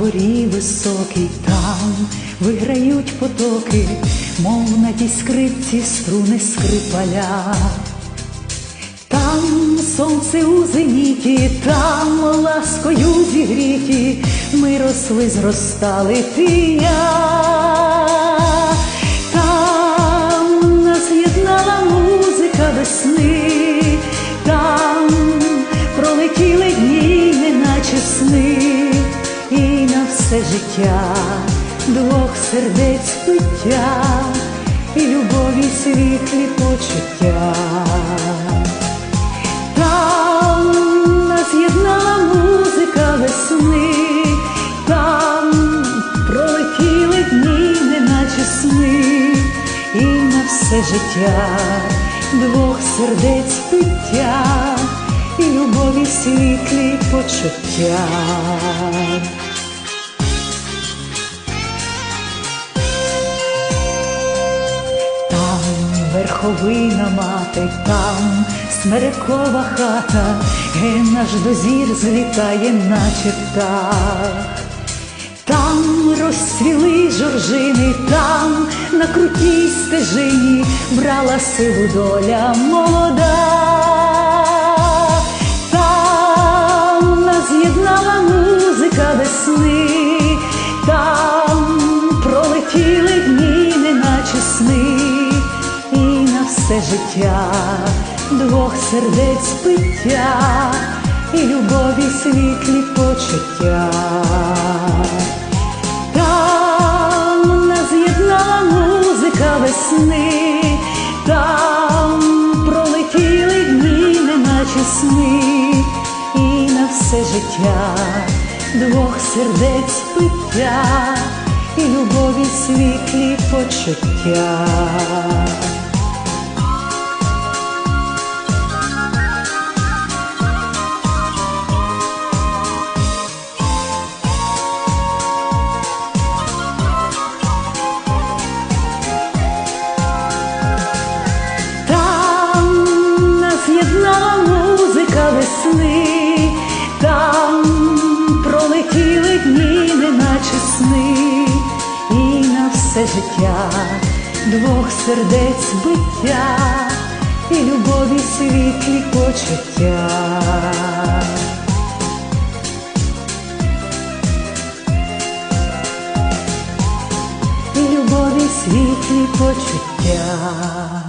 горі високій, там виграють потоки, мов на тій скрипці струни скрипаля. Там сонце у зеніті, там ласкою зігріті, ми росли, зростали ти я. Там нас єднала музика весни, там пролетіли дні, неначе сни, все життя двох сердець пиття, і любові світлі почуття. Там нас єднала музика весни, там пролетіли дні, неначе сни, і на все життя двох сердець пиття, і любові світлі почуття. Верховина мати, там смерекова хата, ге наш дозір злітає, наче птах. Там розцвіли жоржини, там на крутій стежині брала силу доля молода. Там нас з'єднала музика весни, все життя двох сердець пиття, і любові світлі почуття. Там нас з'єднала музика весни, там пролетіли дні, неначе сни, і на все життя двох сердець пиття, і любові світлі почуття. Єднала музика весни, там пролетіли дні, неначе сни, і на все життя двох сердець биття, і любові світлі почуття. І любові світлі почуття.